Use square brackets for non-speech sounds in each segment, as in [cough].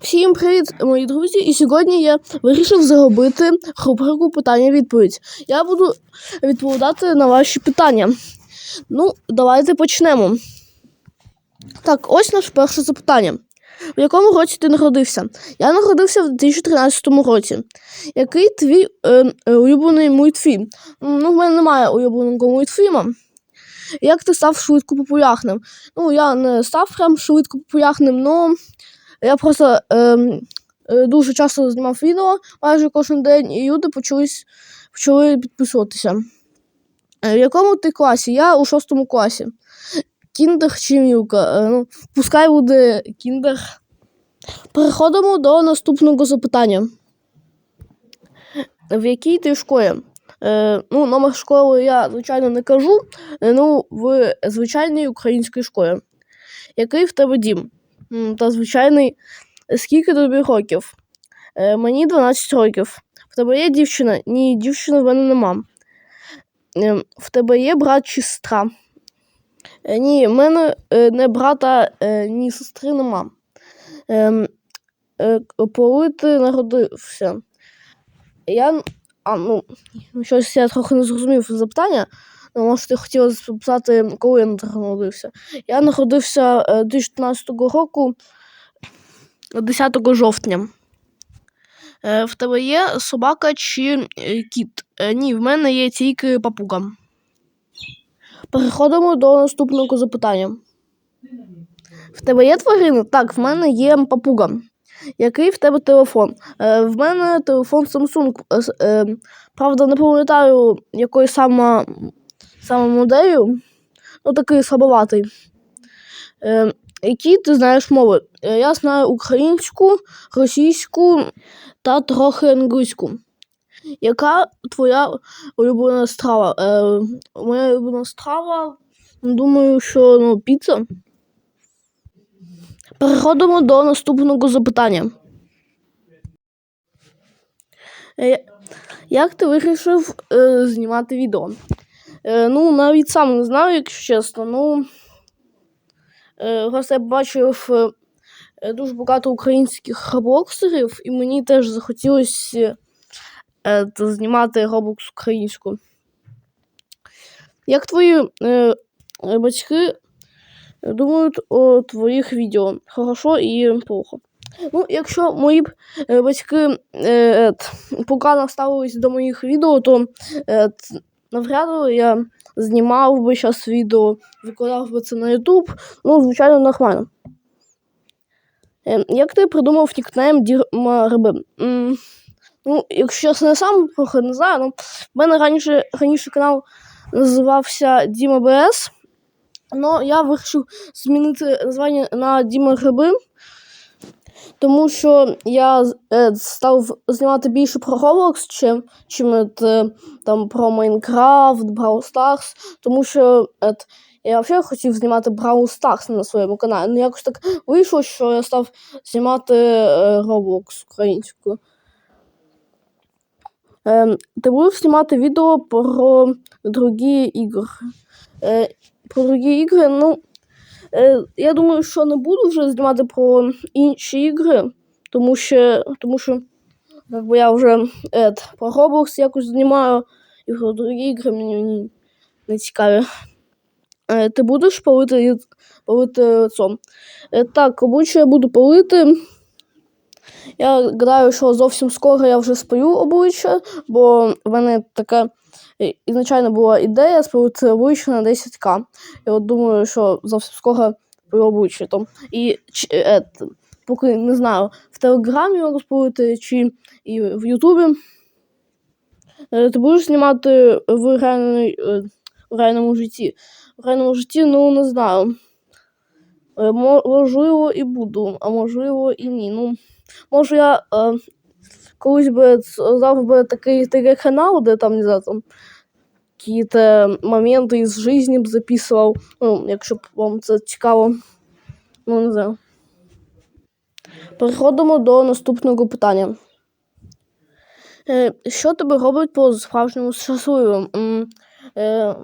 Всім привіт, мої друзі! І сьогодні я вирішив зробити рубрику питання-відповідь. Я буду відповідати на ваші питання. Ну, давайте почнемо. Так, ось наше перше запитання. В якому році ти народився? Я народився в 2013 році. Який твій е, е, улюблений мультфільм? Ну, в мене немає улюбленого мультфільму. Як ти став швидко популярним? Ну, я не став прям швидко популярним, але я просто ем, е, дуже часто знімав відео майже кожен день, і люди почались, почали підписуватися. Е, В якому ти класі? Я у шостому класі. Кіндер чи мілка? Е, Ну, пускай буде кіндер. Переходимо до наступного запитання. В якій ти школі? Е, ну, номер школи я, звичайно, не кажу. Е, Ну, в звичайній українській школі. Який в тебе дім? Та звичайний. Скільки тобі років? Е, мені 12 років. В тебе є дівчина? Ні, дівчини в мене нема. Е, в тебе є брат чи сестра? Е, ні, в мене е, не брата, е, ні сестри нема. Е, е, коли ти народився? Я. А, ну, щось я трохи не зрозумів запитання. Ну, може, ти хотіла запитати, коли я народився. Я народився е, 2015 року 10 жовтня. Е, В тебе є собака чи е, кіт? Е, Ні, в мене є тільки папуга. Переходимо до наступного запитання. В тебе є тварина? Так, в мене є папуга. Який в тебе телефон? Е, в мене телефон Samsung. Е, е, правда, не пам'ятаю, якої саме, саме моделлю. Ну, такий слабоватий. Е, які ти знаєш мови? Е, я знаю українську, російську та трохи англійську. Яка твоя улюблена страва? Е, моя улюблена страва, думаю, що ну, піца. Переходимо до наступного запитання. Е, Як ти вирішив е, знімати відео? Е, ну, навіть сам не знаю, якщо чесно. Ну, е, просто я бачив е, дуже багато українських роблоксерів, і мені теж захотілося е, знімати роблокс українську. Як твої е, батьки думають о твоїх відео? Хорошо і плохо. Ну, якщо мої е, батьки е, погано ставились до моїх відео, то е, навряд я знімав би зараз відео, викладав би це на YouTube. Ну, звичайно, нормально. Е, як ти придумав нікнейм Дірма Риби? Ну, якщо я сам трохи не знаю, ну, в мене раніше, раніше канал називався Діма БС. Ну, я вирішив змінити названня на Діма Гриби, тому що я е, став знімати більше про Roblox, чим, чим е, там, про Майнкрафт, Brawl Stars, тому що от, я взагалі хотів знімати Brawl Stars на своєму каналі. Ну, якось так вийшло, що я став знімати е, Roblox українською. Е, ти будеш знімати відео про другі ігри. Е, про другі ігри, ну, е, я думаю, що не буду вже знімати про інші ігри, тому що, тому що якби я вже е, про Roblox якось знімаю, і про другі ігри мені, не цікаві. Е, ти будеш палити, палити цом? Е, так, обличчя я буду палити. Я гадаю, що зовсім скоро я вже спалю обличчя, бо в мене така ізначально була ідея обличчя на 10к. Я от думаю, що зовсім скоро обличчя. То. І е, поки не знаю, в Телеграмі спалити чи і в Ютубі. Е, Ти будеш знімати в, реальній, е, в реальному житті. В реальному житті, ну не знаю. Е, Можливо, і буду, а можливо, і ні. Ну, може, я колись би создав би такий, канал, де там, не знаю, там якісь моменти із житті б записував. Ну, якщо б вам це цікаво. Ну, не знаю. Переходимо до наступного питання. Е, що тебе робить по справжньому щасливим? Е,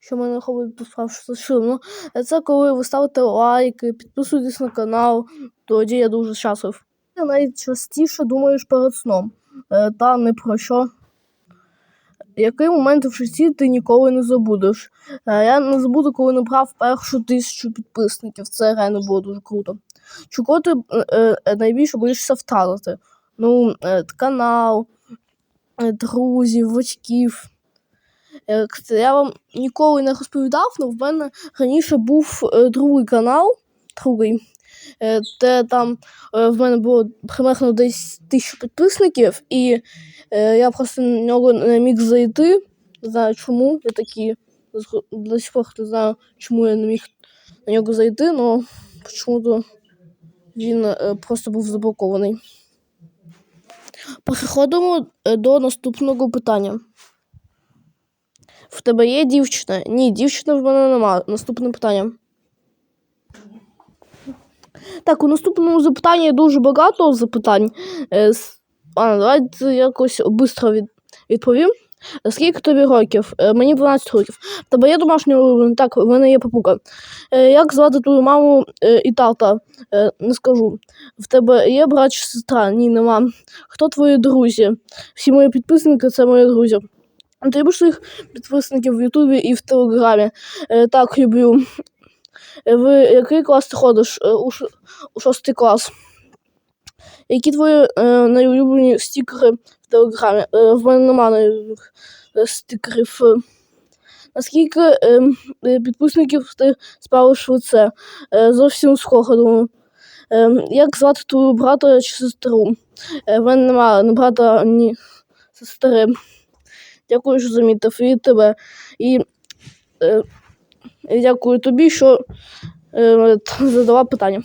що мене хобить посправши Ну, це коли ви ставите лайки, підписуєтесь на канал, тоді я дуже щаслив. Найчастіше думаєш перед сном, е, та не про що. Який момент в житті ти ніколи не забудеш? Е, Я не забуду, коли набрав першу тисячу підписників. Це реально було дуже круто. Чого ти е, найбільше боїшся втратити? Ну, канал, друзів, батьків. Я вам ніколи не розповідав, але в мене раніше був другий канал, другий, е, де там е, в мене було примерно десь тисячу підписників, і е, я просто на нього не міг зайти. Не знаю чому. Я такі до сих пор не знаю, чому я не міг на нього зайти, але чому-то він е, просто був заблокований. Переходимо до наступного питання. В тебе є дівчина? Ні, дівчини в мене нема. Наступне питання. Так, у наступному запитанні дуже багато запитань. Е, Ладно, давайте якось швидко від... відповім. Скільки тобі років? Е, Мені 12 років. Тебе є домашній улюблений? Так, в мене є папуга. Е, Як звати твою маму і тата? Не скажу. В тебе є брат чи сестра? Ні, нема. Хто твої друзі? Всі мої підписники це мої друзі. А Ти любиш своїх підписників в Ютубі і в Телеграмі? Так, люблю. Е, В який клас ти ходиш? Е, У, ш... у шостий клас. Які твої е, найулюблені стікери в Телеграмі? Е, в мене немає найулюблених е, стікерів. Наскільки е, підписників ти спалиш в це? Е, зовсім скоро, думаю. Е, як звати твого брата чи сестру? Е, в мене немає ні брата, ні сестри. Дякую, що замітив і тебе. І е, дякую тобі, що е, [laughs] питання.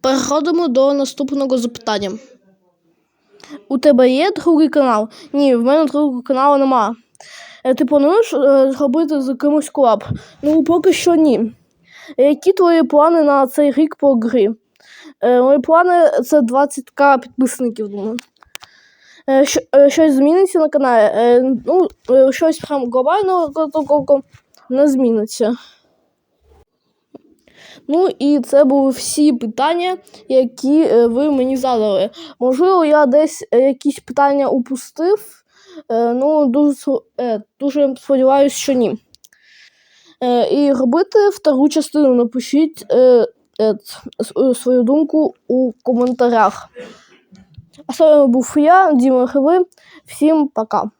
Переходимо до наступного запитання. У тебе є другий канал? Ні, в мене другого каналу нема. Е, Ти плануєш е, зробити з кимось колаб? Ну, поки що ні. Які твої плани на цей рік по грі? Е, Мої плани це 20к підписників, думаю. Е, е, Щось зміниться на каналі? Е, Ну, щось прям глобального такого не зміниться. Ну і це були всі питання, які ви мені задали. Можливо, я десь якісь питання упустив. Ну, дуже, дуже сподіваюся, що ні. І робити втору частину. Напишіть свою думку у коментарях. А з вами був я, Діма Хиви. Всім пока.